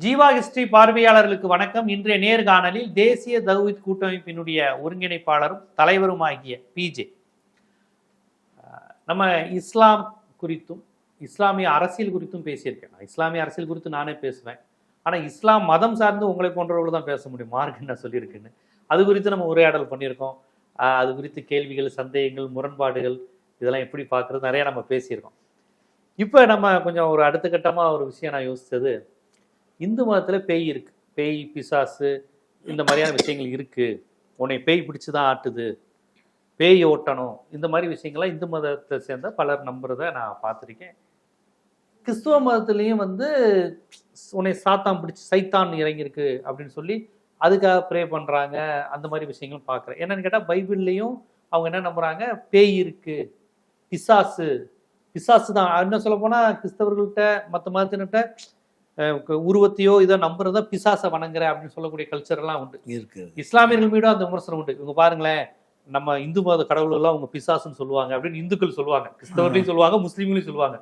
Jeeva history பார்வையாளர்களுக்கு வணக்கம். இன்றைய நேர்காணலில் தேசிய தௌஹித் கூட்டமைப்பினுடைய ஒருங்கிணைப்பாளரும் தலைவருமாகிய பிஜே நம்ம இஸ்லாம் குறித்தும் இஸ்லாமிய அரசியல் குறித்தும் பேசியிருக்கேன். நான் இஸ்லாமிய அரசியல் குறித்து நானே பேசுவேன். ஆனால் இஸ்லாம் மதம் சார்ந்து உங்களை போன்றவர்கள் தான் பேச முடியும். மார்க் என்ன சொல்லியிருக்குன்னு. அது குறித்து நம்ம உரையாடல் பண்ணியிருக்கோம். ஆஹ் அது குறித்து கேள்விகள் சந்தேகங்கள் முரண்பாடுகள் இதெல்லாம் எப்படி பார்க்குறது நிறைய நம்ம பேசியிருக்கோம். இப்போ நம்ம கொஞ்சம் ஒரு அடுத்த கட்டமாக ஒரு விஷயம் நான் யோசித்தது இந்து மதத்தில் பேய் இருக்கு. பேய் பிசாசு இந்த மாதிரியான விஷயங்கள் இருக்கு. உன்னை பேய் பிடிச்சு தான் ஆட்டுது. பேய் ஓட்டணும். இந்த மாதிரி விஷயங்கள்லாம் இந்து மதத்தை சேர்ந்த பலர் நம்புறத நான் பார்த்துருக்கேன். கிறிஸ்துவ மதத்துலேயும் வந்து உன்னை சாத்தான் பிடிச்சி சைத்தான் இறங்கியிருக்கு அப்படின்னு சொல்லி அதுக்காக ப்ரே பண்ணுறாங்க அந்த மாதிரி விஷயங்களும் பார்க்குறேன். என்னன்னு கேட்டால் பைபிள்லேயும் அவங்க என்ன நம்புகிறாங்க பேய் இருக்கு. பிசாசு. பிசாசு தான் இன்னும் சொல்ல போனால் கிறிஸ்தவர்கள்ட்ட மற்ற மதத்தினர்கிட்ட உருவத்தையோ இதை நம்புறதா பிசாசை வணங்குற அப்படின்னு சொல்லக்கூடிய கல்ச்சர் எல்லாம் உண்டு. இருக்குது இஸ்லாமியர்கள் மீதும் அந்த விமர்சனம் உண்டு. இவங்க பாருங்களேன் நம்ம இந்து மத கடவுள் எல்லாம் அவங்க பிசாசுன்னு சொல்லுவாங்க அப்படின்னு இந்துக்கள் சொல்லுவாங்க. கிறிஸ்தவர்களையும் சொல்லுவாங்க முஸ்லீம்களையும் சொல்லுவாங்க.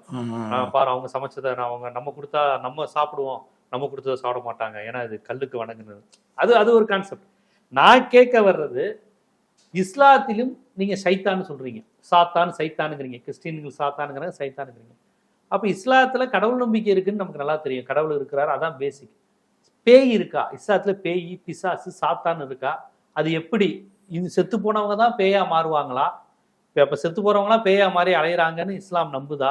பாரு அவங்க சமைச்சதை அவங்க நம்ம கொடுத்தா நம்ம சாப்பிடுவோம் நம்ம கொடுத்ததை சாப்பிட மாட்டாங்க. ஏன்னா இது கல்லுக்கு வணங்குனது. அது அது ஒரு கான்செப்ட் நான் கேட்க வர்றது இஸ்லாத்திலும் நீங்க சைத்தான்னு சொல்றீங்க. சாத்தான் சைத்தானுங்கிறீங்க கிறிஸ்டின்கள் சாத்தானுங்கிறாங்க சைத்தானுங்கிறீங்க அப்போ இஸ்லாத்தில் கடவுள் நம்பிக்கை இருக்குன்னு நமக்கு நல்லா தெரியும். கடவுள் இருக்கிறார் அதான் பேசிக் பேய் இருக்கா? இஸ்லாத்தில் பேய் பிசாசு சாத்தான் இருக்கா? அது எப்படி? இது செத்து போனவங்க தான் பேயாக மாறுவாங்களா? இப்போ அப்போ செத்து போகிறவங்களாம் பேயா மாறி அலையிறாங்கன்னு இஸ்லாம் நம்புதா?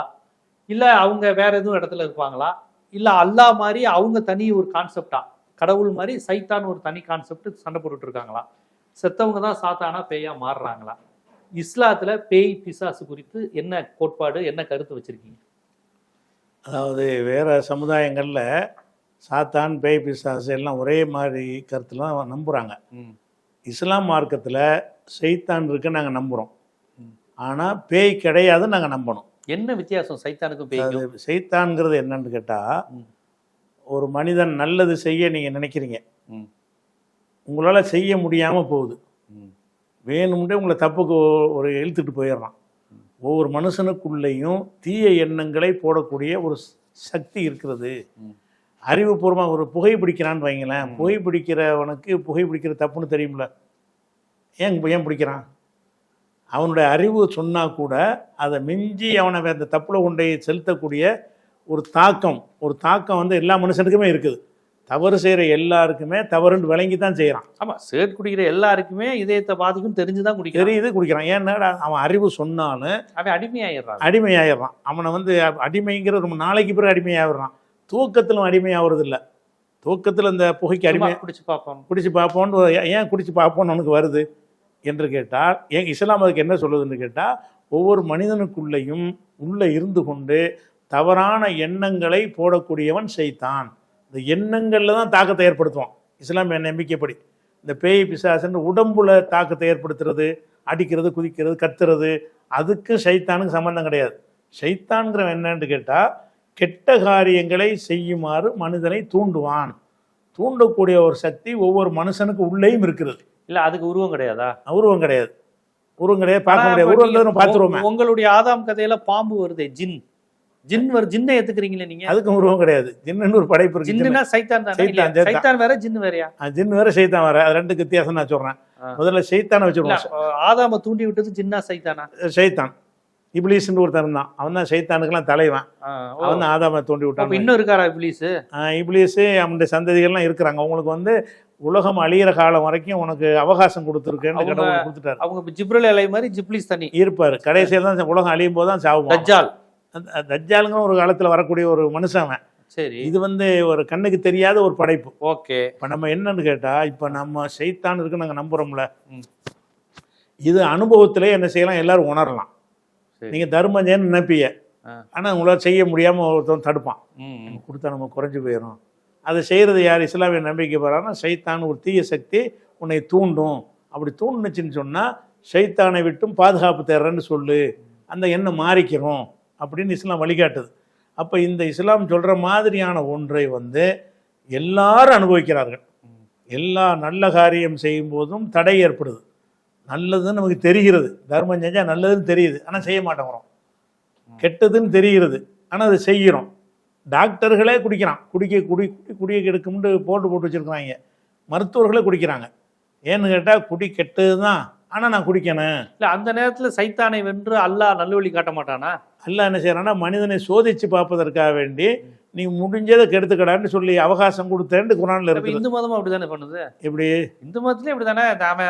இல்லை அவங்க வேற எதுவும் இடத்துல இருப்பாங்களா? இல்லை அல்லாஹ் மாதிரி அவங்க தனி ஒரு கான்செப்டா கடவுள் மாதிரி சைத்தான் ஒரு தனி கான்செப்ட் சண்டை போட்டுட்டு இருக்காங்களா? செத்தவங்க தான் சாத்தானா பேயா மாறுறாங்களா? இஸ்லாத்துல பேய் பிசாசு குறித்து என்ன கோட்பாடு என்ன கருத்து வச்சிருக்கீங்க? அதாவது வேற சமுதாயங்களில் சாத்தான் பேய் பிசாசு எல்லாம் ஒரே மாதிரி கருத்துலாம் நம்புகிறாங்க இஸ்லாம் மார்க்கத்தில் செய்தான் இருக்குன்னு நாங்கள் நம்புகிறோம். ஆனால் பேய் கிடையாதுன்னு நாங்கள் நம்பணும் என்ன வித்தியாசம் சைத்தானுக்கும் பேய்க்கும் அது செய்தான்ங்கிறது என்னன்னு கேட்டால். ஒரு மனிதன் நல்லது செய்ய நீங்கள் நினைக்கிறீங்க. உங்களால் செய்ய முடியாமல் போகுது. வேணும்னே உங்களை தப்புக்கு ஒரு இழுத்துட்டு போயிடுறான் ஒவ்வொரு மனுஷனுக்குள்ளேயும் தீய எண்ணங்களை போடக்கூடிய ஒரு சக்தி இருக்கிறது. அறிவுபூர்வமாக ஒரு புகை பிடிக்கிறான்னு வைங்களேன். ம். புகை பிடிக்கிறவனுக்கு புகை பிடிக்கிற தப்புன்னு தெரியும்ல. ஏன் ஏன் பிடிக்கிறான்? அவனுடைய அறிவு சொன்னால் கூட அதை மிஞ்சி அவனை அந்த தப்புல கொண்டு செலுத்தக்கூடிய ஒரு தாக்கம் ஒரு தாக்கம் வந்து எல்லா மனுஷனுக்குமே இருக்குது. தவறு செய்கிற எல்லாருக்குமே தவறுன்னு விளங்கி தான் செய்கிறான் ஆமா சேட் குடிக்கிற எல்லாருக்குமே இதயத்தை பாதிக்கும் தெரிஞ்சுதான் குடிக்கிறான். தெரியுது குடிக்கிறான். ஏன்னா அவன் அறிவு சொன்னாலும் அவன் அடிமையாயிடுறான். அடிமையாயிடுறான். அவனை வந்து அடிமைங்கிற ரொம்ப நாளைக்கு பிறகு அடிமையாகிடுறான் தூக்கத்திலும் அடிமையாகிறது இல்லை தூக்கத்தில் இந்த புகைக்கு அடிமை குடிச்சு பார்ப்போம். குடிச்சு பார்ப்போன்னு ஏன் குடிச்சு பார்ப்போன்னு உனக்கு வருது என்று கேட்டால் ஏன் இஸ்லாம் அதுக்கு என்ன சொல்லுதுன்னு கேட்டால் ஒவ்வொரு மனிதனுக்குள்ளேயும் உள்ளே இருந்து கொண்டு தவறான எண்ணங்களை போடக்கூடியவன் செய்தான் இந்த எண்ணங்களில் தான் தாக்கத்தை ஏற்படுத்துவான். இஸ்லாமிய நம்பிக்கைப்படி. இந்த பேய் பிசாசுன்னு உடம்புல தாக்கத்தை ஏற்படுத்துறது அடிக்கிறது குதிக்கிறது கத்துறது அதுக்கு சைத்தானுக்கு சம்மந்தம் கிடையாது. சைத்தான்கிறவன் என்னன்னு கேட்டால் கெட்ட காரியங்களை செய்யுமாறு மனிதனை தூண்டுவான். தூண்டக்கூடிய ஒரு சக்தி ஒவ்வொரு மனுஷனுக்கு உள்ளேயும் இருக்கிறது. இல்ல அதுக்கு உருவம் கிடையாதா? உருவம் கிடையாது. உருவம் கிடையாது பார்க்க முடியாது. உருவம் பார்த்துருவோமே. உங்க- உங்களுடைய ஆதாம் கதையில பாம்பு வருதே ஜின். ஜின் வரு ஜின்னை ஏத்துக்கிறீங்களே நீங்க? அதுக்கும் உருவம் கிடையாது. ஜின்னு ஒரு படைப்பு இருக்கு ஜின்னு. சைத்தான் தானே? சைத்தான்? சைத்தான். சைத்தான் வேற ஜின் வேறயா? ஆ, ஜின்னு வேற செய்தான் வேற. அது ரெண்டுக்கு வித்தியாசம் நான் சொல்றேன். முதல்ல இல்ல வச்சிருவோம் ஆதாம தூண்டி விட்டது ஜின்னா சைத்தானா? செய்தான் இப்லீஸ்னு ஒருத்தன் இருந்தான். அவன் தான் சைத்தானுக்கெல்லாம் தலைவன். அவன் தான் ஆதாம தோண்டி விட்டான் இன்னும் இருக்காரா இப்லீஸ்? இப்லீஸு அவனுடைய சந்ததிகள்லாம் இருக்கிறாங்க. அவங்களுக்கு வந்து உலகம் அழியிற காலம் வரைக்கும் உனக்கு அவகாசம் கொடுத்துருக்கேன்னு கடவுள் கொடுத்துட்டாரு. அவங்க ஜிப்ரல் இலை மாதிரி ஜிப்லீஸ் தனி இருப்பாரு. கடைசியில் தான் உலகம் அழியும் போது தான் சாவுவான். தஜ்ஜால். அந்த- தஜ்ஜாலுங்க ஒரு காலத்துல வரக்கூடிய ஒரு மனுஷன். சரி. இது வந்து ஒரு கண்ணுக்கு தெரியாத ஒரு படைப்பு. ஓகே. இப்போ நம்ம என்னன்னு கேட்டா இப்போ நம்ம செய்தான் இருக்கு நாங்கள் நம்புறோம்ல. ம். இது அனுபவத்திலே என்ன செய்யலாம்? எல்லாரும் உணரலாம். சரி. நீங்க தர்மம் செய்யணும்னு நினைப்பீங்க. ஆ. ஆனா உங்களால் செய்ய முடியாம ஒருத்தன் தடுப்பான். கொடுத்தா நம்ம குறைஞ்சு போயிடும் அதை செய்யறது யார்? இஸ்லாமிய நம்பிக்கை போறாங்கன்னா சைத்தான் ஒரு தீய சக்தி உன்னை தூண்டும். அப்படி தூண்டுச்சுன்னு சொன்னா சைத்தானை விட்டும் பாதுகாப்பு தேடுறேன்னு சொல்லு. அந்த எண்ணம் மாறிக்கிறோம் அப்படின்னு இஸ்லாம் வழிகாட்டுது. அப்போ இந்த இஸ்லாம் சொல்கிற மாதிரியான ஒன்றை வந்து எல்லாரும் அனுபவிக்கிறார்கள். எல்லா நல்ல காரியம் செய்யும் போதும் தடை ஏற்படுது. நல்லதுன்னு நமக்கு தெரிகிறது. தர்மம் செஞ்சால் நல்லதுன்னு தெரியுது. ஆனால் செய்ய மாட்டேங்கிறோம் கெட்டதுன்னு தெரிகிறது. ஆனால் அதை செய்கிறோம். டாக்டர்களே குடிக்கிறான். குடிக்க குடி குடி குடிய கெடுக்கும்னு போட்டு போட்டு வச்சுருக்குறாங்க. மருத்துவர்களே குடிக்கிறாங்க. ஏன்னு கேட்டால் குடி கெட்டது தான் ஆனால் நான் குடிக்கணும். இல்லை அந்த நேரத்தில் சைத்தானை வென்று அல்லாஹ் நல்வழி காட்ட மாட்டானா? அல்லாஹ் என்ன செய்கிறான்னா மனிதனை சோதித்து பார்ப்பதற்காக வேண்டி நீ முடிஞ்சதை கெடுத்துக்கடான்னு சொல்லி அவகாசம் கொடுத்தேன்னு குரானில் அப்ப இருக்குது. இந்து மதமும் அப்படிதானே பண்ணுது? எப்படி? இந்து மதத்திலயும் அப்படிதானே? நாம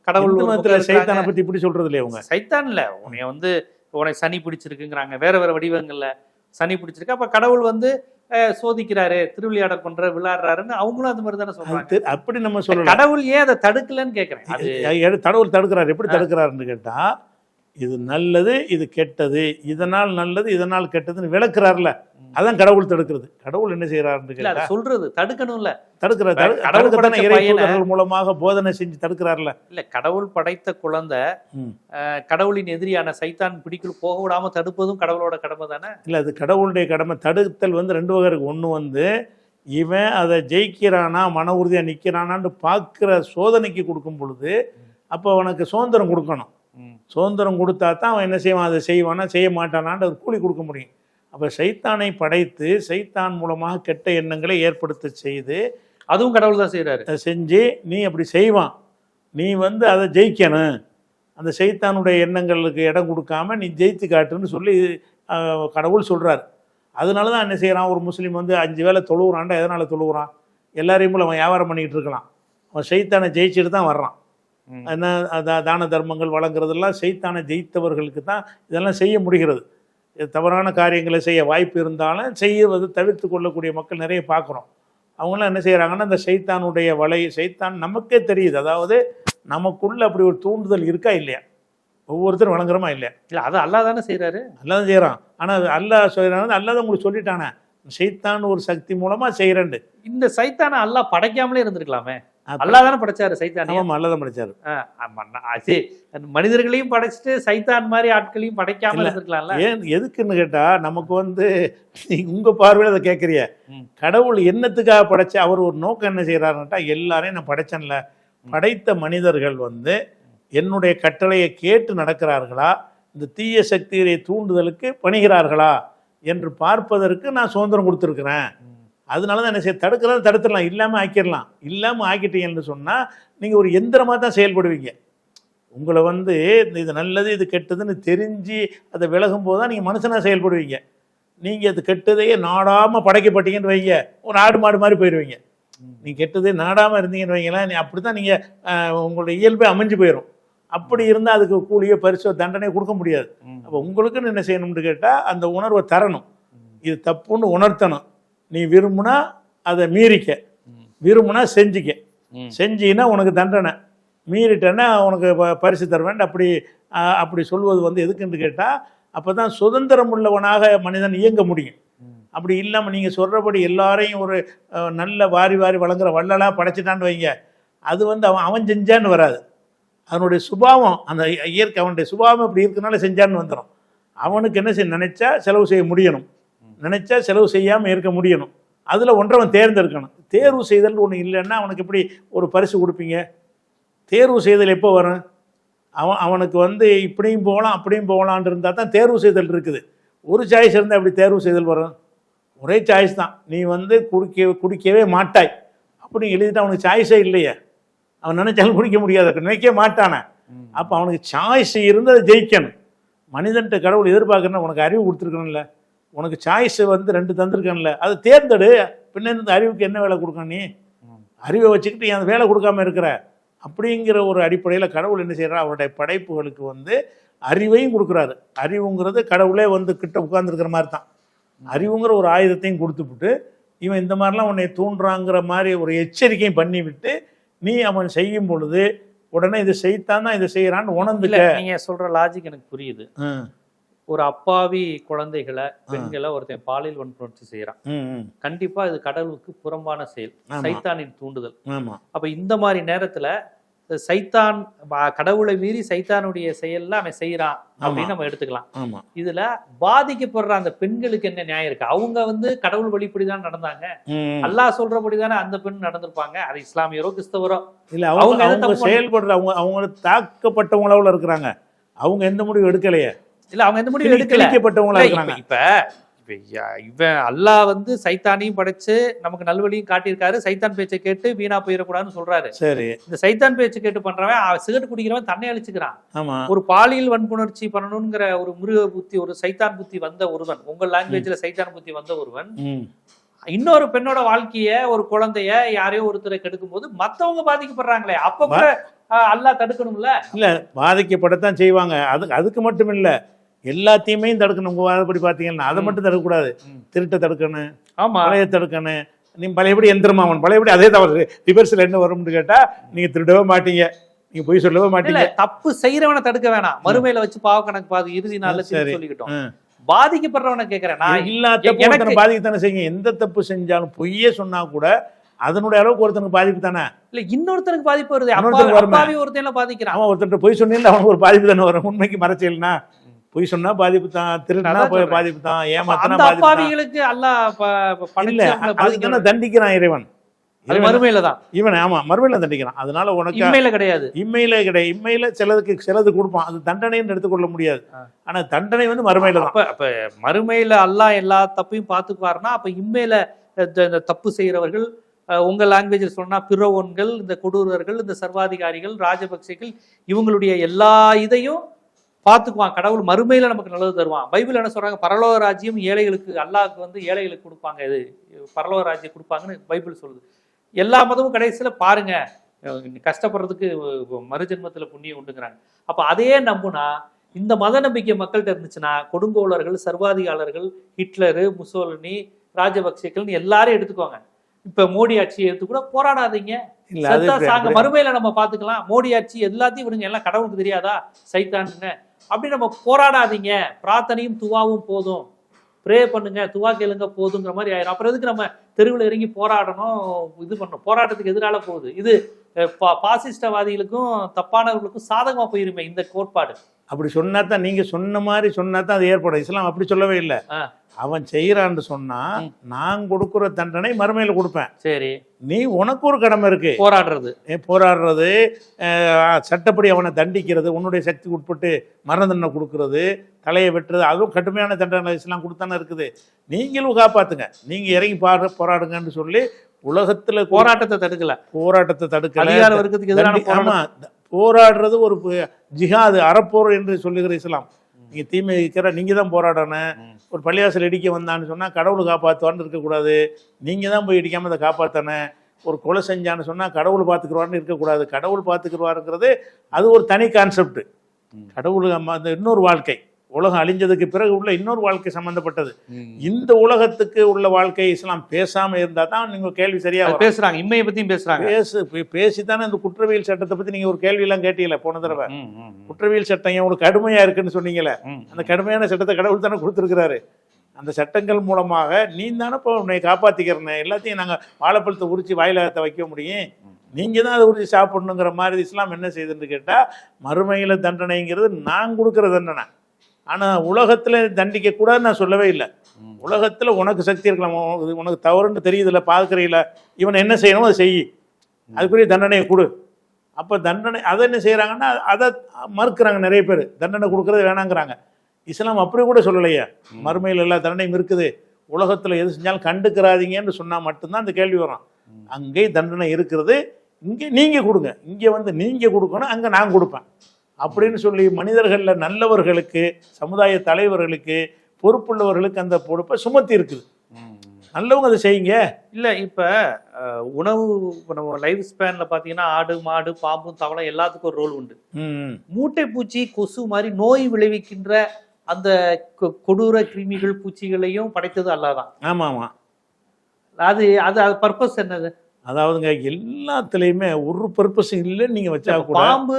கடவுள் மதத்தில் சைத்தானை. பற்றி இப்படி சொல்கிறது இல்லையா அவங்க? சைத்தான் இல்ல. உன்னைய வந்து உனக்கு சனி பிடிச்சிருக்குங்கிறாங்க. வேற வேற வடிவங்கள்ல சனி பிடிச்சிருக்கு. அப்ப கடவுள் வந்து சோதிக்கிறாரு திருவிளையாடல் பண்ற விளையாடுறாருன்னு அவங்களும் அந்த மாதிரி தானே அது சொல்றாங்க அப்படி நம்ம சொல்லலாம். கடவுள் ஏன் அதை தடுக்கலன்னு கேக்குறேன். அது எடு- கடவுள் தடுக்கிறார். எப்படி தடுக்கிறாருன்னு கேட்டா இது நல்லது இது கெட்டது. இதனால் நல்லது இதனால் கெட்டதுன்னு விளக்குறாருல. அதான் கடவுள் தடுக்கிறது. கடவுள் என்ன செய்யறாருன்னு சொல்றது தடுக்கணும்ல. தடுக்கிறார். கடவுள் கடவுள் தானே படைச்ச இறை பையனை- தூதர்கள் மூலமாக போதனை செஞ்சு தடுக்கிறாருல. இல்ல கடவுள் படைத்த குழந்தை கடவுளின் எதிரியான சைத்தான் பிடிக்குள் போக விடாம தடுப்பதும் கடவுளோட கடமை தானே? இல்ல அது கடவுளுடைய கடமை. தடுத்தல் வந்து ரெண்டு வகை இருக்கு ஒன்று வந்து இவன் அதை ஜெயிக்கிறானா மன உறுதியாக நிற்கிறானான்னு பார்க்குற சோதனைக்கு கொடுக்கும் பொழுது அப்போ அவனுக்கு சுதந்திரம் கொடுக்கணும். சுதந்திரம் கொடுத்தா தான் அவன் என்ன செய்வான்? அதை செய்வானா? செய்ய மாட்டானான்னு ஒரு கூலி கொடுக்க முடியும். அப்போ சைத்தானை படைத்து சைத்தான் மூலமாக கெட்ட எண்ணங்களை ஏற்படுத்த செய்து அதுவும் கடவுள் தான் செய்யறாரு அதை செஞ்சு நீ அப்படி செய்வான். நீ வந்து அதை ஜெயிக்கணும். அந்த சைத்தானுடைய எண்ணங்களுக்கு இடம் கொடுக்காம நீ ஜெயித்து காட்டுன்னு சொல்லி கடவுள் சொல்கிறார் அதனால தான் என்ன செய்கிறான் ஒரு முஸ்லீம் வந்து அஞ்சு வேளை தொழுகிறான்டா எதனால் தொழுகிறான் எல்லாரையும் போல அவன் வியாபாரம் பண்ணிக்கிட்டு இருக்கலாம். அவன் சைத்தானை ஜெயிச்சுட்டு தான் வர்றான். தான தர்மங்கள் வழங்குறதெல்லாம் சைத்தானை ஜெயித்தவர்களுக்கு தான் இதெல்லாம் செய்ய முடிகிறது. இது தவறான காரியங்களை செய்ய வாய்ப்பு இருந்தாலும் செய்வது தவிர்த்து கொள்ளக்கூடிய மக்கள் நிறைய பார்க்குறோம். அவங்களாம் என்ன செய்கிறாங்கன்னா இந்த சைத்தானுடைய வலை சைத்தான் நமக்கே தெரியுது. அதாவது நமக்குள்ள அப்படி ஒரு தூண்டுதல் இருக்கா இல்லையா? ஒவ்வொருத்தரும் வழங்குறோமா இல்லையா? இல்ல அது அல்லாஹ் தானே செய்யறாரு அல்லாதான் செய்கிறான் ஆனால் அல்லாஹ் சொல்கிறான் அல்லாத உங்களுக்கு சொல்லிட்டானே. சைத்தான் ஒரு சக்தி மூலமாக செய்கிறேன்டு இந்த சைத்தானை அல்லாஹ் படைக்காமலே இருந்திருக்கலாமே. அல்லாஹ் தானே படைச்சாரு சைத்தானே ஆமாம் அல்லாதான் படித்தார் ஆமா, நான் அது மனிதர்களையும் படைச்சிட்டு சைத்தான் மாதிரி ஆட்களையும் படைக்காம. இருந்திருக்கலாம்ல? ஏன் எதுக்குன்னு கேட்டால் நமக்கு வந்து உங்கள் பார்வையில் அதை கேட்குறிய. கடவுள் என்னத்துக்காக படைச்ச அவர் ஒரு நோக்கம் என்ன செய்கிறாருன்ட்டா எல்லாரையும் நான் படைச்சேன்ல. படைத்த மனிதர்கள் வந்து என்னுடைய கட்டளையை கேட்டு நடக்கிறார்களா? இந்த தீய சக்தியை தூண்டுதலுக்கு பணிகிறார்களா? என்று பார்ப்பதற்கு நான் சுதந்திரம் கொடுத்துருக்குறேன். அதனால தான் என்ன செய்ய தடுக்கிறத தடுத்துடலாம். இல்லாமல் ஆக்கிடலாம். இல்லாமல் ஆக்கிட்டீங்கன்னு சொன்னால் நீங்கள் ஒரு எந்திரமாக தான் செயல்படுவீங்க. உங்களை வந்து இது நல்லது இது கெட்டதுன்னு தெரிஞ்சு அதை விலகும் போது தான் நீங்கள் மனுஷனாக செயல்படுவீங்க. நீங்கள் அது கெட்டதையே நாடாமல் படைக்கப்பட்டீங்கன்னு வைங்க. ஒரு ஆடு மாடு மாதிரி போயிடுவீங்க ம். நீ கெட்டதே நாடாமல் இருந்தீங்கன்னு வைங்களேன். நீ அப்படி தான் நீங்கள் உங்களுடைய இயல்பே அமைஞ்சு போயிடும் அப்படி இருந்தால் அதுக்கு கூலியோ பரிசோ தண்டனையோ கொடுக்க முடியாது. அப்போ உங்களுக்குன்னு என்ன செய்யணும்னு கேட்டால் அந்த உணர்வை தரணும். இது தப்புன்னு உணர்த்தணும். நீ விரும்புனா அதை மீறிக்க. விரும்புனா செஞ்சுக்க. செஞ்சீன்னா உனக்கு தண்டனை. மீறிட்டேன்னா உனக்கு பரிசு தருவேன். அப்படி அப்படி சொல்வது வந்து எதுக்குன்னு கேட்டால் அப்போ தான் சுதந்திரம் உள்ளவனாக மனிதன் இயங்க முடியும். அப்படி இல்லாமல் நீங்கள் சொல்கிறபடி எல்லாரையும் ஒரு நல்ல வாரி வாரி வழங்குற வள்ளலாக படைச்சிட்டான்னு வைங்க. அது வந்து அவன் அவன் செஞ்சான்னு வராது. அவனுடைய சுபாவம் அந்த இயற்கை அவனுடைய சுபாவம் இப்படி இருக்கனால செஞ்சான்னு வந்துடும் அவனுக்கு என்ன செய்ய நினைச்சா செலவு செய்ய முடியணும். நினைச்சா செலவு செய்யாமல் இருக்க முடியணும். அதில் ஒன்றை அவன் தேர்ந்தெடுக்கணும். தேர்வு செய்தல் ஒன்று இல்லைன்னா அவனுக்கு எப்படி ஒரு பரிசு கொடுப்பீங்க? தேர்வு செய்தல் எப்போ வரும்? அவன் அவனுக்கு வந்து இப்படியும் போகலாம் அப்படியும் போகலான் இருந்தால் தான் தேர்வு செய்தல் இருக்குது. ஒரு சாய்ஸ் இருந்தால் எப்படி தேர்வு செய்தல் வரும்? ஒரே சாய்ஸ் தான். நீ வந்து குடிக்க குடிக்கவே மாட்டாய். அப்படி எழுதிட்டு அவனுக்கு சாய்ஸே இல்லையே. அவன் நினைச்சாலும் குடிக்க முடியாது. நினைக்க மாட்டானே. அப்போ அவனுக்கு சாய்ஸ் இருந்து அதை ஜெயிக்கணும். மனிதன்ட்ட கடவுள் எதிர்பார்க்கணும் உனக்கு அறிவு கொடுத்துருக்கணும்ல. உனக்கு சாய்ஸ் வந்து ரெண்டு தந்திருக்கணும்ல அதை தேர்ந்தெடு. பின்ன இந்த அறிவுக்கு என்ன வேலை கொடுக்கணும் நீ. அறிவை வச்சுக்கிட்டு நீ அந்த வேலை கொடுக்காம இருக்கிற. அப்படிங்கிற ஒரு அடிப்படையில் கடவுள் என்ன செய்கிறார் அவருடைய படைப்புகளுக்கு வந்து அறிவையும் கொடுக்குறாரு. அறிவுங்கிறது கடவுளே வந்து கிட்ட உட்கார்ந்துருக்கிற மாதிரி தான் அறிவுங்கிற ஒரு ஆயுதத்தையும் கொடுத்துப்புட்டு இவன் இந்த மாதிரிலாம் உன்னை தூண்டுறாங்கிற மாதிரி ஒரு எச்சரிக்கையும் பண்ணிவிட்டு நீ அவன் செய்யும் பொழுது உடனே இது செய்தான் தான் இதை செய்கிறான்னு இல்ல உணர்ந்துக்க நீங்க சொல்ற லாஜிக் எனக்கு புரியுது. ஒரு அப்பாவி குழந்தைகளை பெண்களை ஒருத்தன் பாலியல் வன்புணர்ச்சி செய்யறான். கண்டிப்பா இது கடவுளுக்கு புறம்பான செயல். சைத்தானின் தூண்டுதல். அப்ப இந்த மாதிரி நேரத்துல சைத்தான் கடவுளை மீறி சைத்தானுடைய செயல்ல அவன் செய்யறான் அப்படின்னு நம்ம எடுத்துக்கலாம். இதுல பாதிக்கப்படுற அந்த பெண்களுக்கு என்ன நியாயம் இருக்கு? அவங்க வந்து கடவுள் வழிபடிதான் நடந்தாங்க. அல்லாஹ் சொல்றபடிதானே அந்த பெண் நடந்திருப்பாங்க. அது இஸ்லாமியரோ கிறிஸ்தவரோ. இல்ல அவங்க செயல்படுற அவங்க அவங்க தாக்கப்பட்டவங்களவுல இருக்கிறாங்க. அவங்க எந்த முடிவு எடுக்கலையே. இல்ல அவங்க எந்த முடிவு கிளி- எடுக்கல. கிழிக்கப்பட்டவங்களா இல்ல, இருக்கிறாங்க. இப்ப இவன் அல்லாஹ் வந்து சைத்தானையும் படைச்சு நமக்கு நல்வழியும் காட்டியிருக்காரு. சைத்தான் பேச்சை கேட்டு வீணா போயிடக்கூடாதுன்னு சொல்றாரு. சரி. இந்த சைத்தான் பேச்சு கேட்டு பண்றவன் சிகரெட் குடிக்கிறவன் தன்னை அழிச்சுக்கிறான். ஆமா. ஒரு பாலியல் வன்புணர்ச்சி பண்ணணுங்கிற ஒரு மிருக புத்தி ஒரு சைத்தான் புத்தி வந்த ஒருவன் உங்கள் லாங்குவேஜ்ல சைத்தான் புத்தி வந்த ஒருவன் இன்னொரு பெண்ணோட வாழ்க்கைய ஒரு குழந்தைய யாரையோ ஒருத்தரை கெடுக்கும் போது மத்தவங்க பாதிக்கப்படுறாங்களே. அப்ப கூட அஹ், அல்லாஹ் தடுக்கணும்ல? இல்ல பாதிக்கப்படத்தான் செய்வாங்க. அது அதுக்கு மட்டும் இல்ல எல்லாத்தையுமே தடுக்கணும். உங்க வாதப்படி பாத்தீங்கன்னா அதை. மட்டும் தடுக்கக்கூடாது. திருட்டை தடுக்கணும். ஆமா. பழைய தடுக்கணும். நீ பழையபடி எந்திரமாவன். பழையபடி அதே தவறு. ரிவர்ஸ்ல என்ன வரும்னு கேட்டா நீங்க திருடவே மாட்டீங்க. நீங்க பொய் சொல்லவே மாட்டீங்க. தப்பு செய்யறவனை தடுக்க வேணாம். மறுமையில வச்சு பாவ கணக்கு பாது இறுதி நாள்ல சொல்லிக்கிட்டோம். பாதிக்கப்படுறவனை கேக்குறேன். நான் ஒருத்தனை பாதிக்கத்தானே செய்யுங்க. எந்த தப்பு செஞ்சாலும் பொய்யே சொன்னா கூட அதனுடைய அளவுக்கு ஒருத்தனுக்கு பாதிப்பு தானே? இல்ல இன்னொருத்தனுக்கு பாதிப்பு வருது. அப்பாவி ஒருத்தன் பாதிக்கிறான். அவன் ஒருத்தன் பொய் சொன்னீங்க அவனுக்கு ஒரு பாதிப்பு தானே வரும். உண்மைக்கு மறைச்சல்னா? பொய் சொன்னா பாதிப்பு தான் திருடினா. பாதிப்பு தான் ஏமாத்தினா பாதிப்பு. என்ன தண்டிக்கிறான் இறைவன்? மறுமையில தான். இவன் ஆமா மறுமையில தண்டிக்கிறான். அதனால உனக்கு இம்மையில கிடையாது. இம்மையில கிடையாது. இம்மையில சிலதுக்கு சிலது கொடுப்பான். அது தண்டனைன்னு எடுத்துக்கொள்ள முடியாது. ஆனா தண்டனை வந்து மறுமையில தான். அப்ப மறுமையில அல்லாஹ் எல்லா தப்பையும் பாத்துக்குவாருன்னா அப்ப இம்மையில இந்த- தப்பு செய்யறவர்கள் அஹ், உங்க லாங்குவேஜில் சொன்னா பிறவோன்கள் இந்த கொடூரர்கள் இந்த சர்வாதிகாரிகள் ராஜபக்சேகள் இவங்களுடைய எல்லா இதையும் பார்த்துக்குவான். கடவுள் மறுமையில நமக்கு நல்லது தருவான். பைபிள் என்ன சொல்றாங்க? பரலோக ராஜ்யம் ஏழைகளுக்கு அல்லாஹ்க்கு வந்து ஏழைகளுக்கு கொடுப்பாங்க இது. பரலோக ராஜ்யம் கொடுப்பாங்கன்னு பைபிள் சொல்லுது. எல்லா மதமும் கடைசியில பாருங்க. அஹ் கஷ்டப்படுறதுக்கு மறுஜென்மத்துல புண்ணியம் உண்டுங்கிறாங்க. அப்ப அதையே நம்புனா இந்த மத நம்பிக்கை மக்கள்கிட்ட இருந்துச்சுன்னா கொடுங்கோலர்கள் சர்வாதிகாரர்கள் ஹிட்லரு முசோலினி ராஜபக்சேக்கள்னு எல்லாரையும் எடுத்துக்கோங்க. இப்ப மோடி ஆட்சியை எடுத்து கூட போராடாதீங்க. மறுமையில நம்ம பாத்துக்கலாம் மோடி ஆட்சி எல்லாத்தையும் விடுங்க. எல்லாம் கடவுளுக்கு தெரியாதா? சைத்தான்னு அப்படி நம்ம போராடாதீங்க. பிரார்த்தனையும் துவாவும் போதும். ப்ரே பண்ணுங்க. துவா கேளுங்க போதுங்கிற மாதிரி ஆயிரும். அப்புறம் எதுக்கு நம்ம தெருவில் இறங்கி போராடணும்? இது பண்ணணும். போராட்டத்துக்கு எதிரால போகுது. இது பா- பாசிஸ்டவாதிகளுக்கும் தப்பானவர்களுக்கும் சாதகமா போயிருமே இந்த கோட்பாடு. அப்படி சொன்னா தான் நீங்க சொன்ன மாதிரி சொன்னா தான் அது ஏற்படும். இஸ்லாம் அப்படி சொல்லவே இல்லை. அவன் செய்யறான்னு சொன்னா. நான் கொடுக்குற தண்டனை மறுமையில கொடுப்பேன். சரி. நீ உனக்கு ஒரு கடமை இருக்கு. போராடுறது. போராடுறது சட்டப்படி அவனை தண்டிக்கிறது உன்னுடைய சக்திக்கு உட்பட்டு மரண தண்டனை கொடுக்கறது தலையை வெட்டுறது அதுவும் கடுமையான தண்டனை இஸ்லாம் கொடுத்தானே இருக்குது. நீங்களும் காப்பாத்துங்க. நீங்க இறங்கி பாரு போராடுங்கன்னு சொல்லி உலகத்துல போராட்டத்தை தடுக்கல. போராட்டத்தை தடுக்கல. அதிகார வர்க்கத்துக்கு எதிரான ஆமா போராடுறது ஒரு ஜிஹாது அறப்போர் என்று சொல்லுகிற இஸ்லாம். நீங்க தீமை இருக்கிற நீங்க தான் போராடணும். ஒரு பள்ளியாசல் இடிக்க வந்தான்னு சொன்னா கடவுள் காப்பாற்றுவான்னு இருக்கக்கூடாது நீங்க தான் போய் இடிக்காம அதை காப்பாற்றணும் ஒரு கொலை செஞ்சான்னு சொன்னா கடவுள் பார்த்துக்குருவான்னு இருக்கக்கூடாது கடவுள் பார்த்துக்குருவாருங்கிறது அது ஒரு தனி கான்செப்ட். கடவுள் அந்த இன்னொரு வாழ்க்கை. உலகம் அழிஞ்சதுக்கு பிறகு உள்ள இன்னொரு வாழ்க்கை சம்பந்தப்பட்டது. இந்த உலகத்துக்கு உள்ள வாழ்க்கை இஸ்லாம் பேசாம இருந்தா தான் நீங்க கேள்வி சரியா. பேசுறாங்க இம்மையை பத்தியும் பேசுறாங்க பேசு பே- பேசித்தானே இந்த குற்றவியல் சட்டத்தை பத்தி நீங்க ஒரு கேள்வி எல்லாம் கேட்டீங்களே போன தடவை. குற்றவியல் சட்டம் எவ்வளவு கடுமையா இருக்குன்னு சொன்னீங்களே. அந்த கடுமையான சட்டத்தை கடவுள் தானே கொடுத்துருக்கிறாரு அந்த சட்டங்கள் மூலமாக நீ தானே இப்போ உன்னை காப்பாத்திக்கிறன எல்லாத்தையும் நாங்க வாழைப்பழத்தை உரிச்சு வாயிலகத்தை வைக்க முடியும் நீங்க தான் அதை உரிச்சு சாப்பிடணுங்கிற மாதிரி இஸ்லாம் என்ன செய்யுதுன்னு கேட்டா மறுமையில தண்டனைங்கிறது நான் கொடுக்குற தண்டனை ஆனால் உலகத்தில் தண்டிக்க கூடாதுன்னு நான் சொல்லவே இல்லை. உலகத்தில் உனக்கு சக்தி இருக்கலாம் உனக்கு உனக்கு தவறுன்னு தெரியுதுல பார்க்குறீல இவன் என்ன செய்யணுமோ அதை செய். அதுக்குரிய தண்டனையை கொடு. அப்போ தண்டனை அதை என்ன செய்கிறாங்கன்னா அதை மறுக்கிறாங்க நிறைய பேர். தண்டனை கொடுக்கறது வேணாங்கிறாங்க. இஸ்லாம் அப்படி கூட சொல்லலையே. மறுமையில் எல்லா தண்டனையும் இருக்குது. உலகத்தில் எது செஞ்சாலும் கண்டுக்கிறாதீங்கன்னு சொன்னால் மட்டும்தான் அந்த கேள்வி வரும். அங்கேயும் அங்கே தண்டனை இருக்கிறது. இங்கே நீங்கள் கொடுங்க. இங்கே வந்து நீங்கள் கொடுக்கணும் அங்கே நான் கொடுப்பேன். அப்படின்னு சொல்லி மனிதர்களில் நல்லவர்களுக்கு சமுதாய தலைவர்களுக்கு பொறுப்புள்ளவர்களுக்கு அந்த பொறுப்பை சுமத்தி இருக்குது. நல்லவங்க அதை செய்யுங்க. இல்ல இப்ப உணவு இப்ப நம்ம லைஃப் ஸ்பேன்ல பாத்தீங்கன்னா ஆடு மாடு பாம்பு தவளை எல்லாத்துக்கும் ஒரு ரோல் உண்டு. மூட்டை பூச்சி கொசு மாதிரி நோய் விளைவிக்கின்ற அந்த கொடூர கிருமிகள் பூச்சிகளையும் படைத்தது அல்லாதான். ஆமாம். ஆமாம் அது அது அது பர்பஸ் என்னது? அதாவதுங்க எல்லாத்துலேயுமே ஒரு பர்பஸ் இல்லைன்னு நீங்கள் வச்சா பாம்பு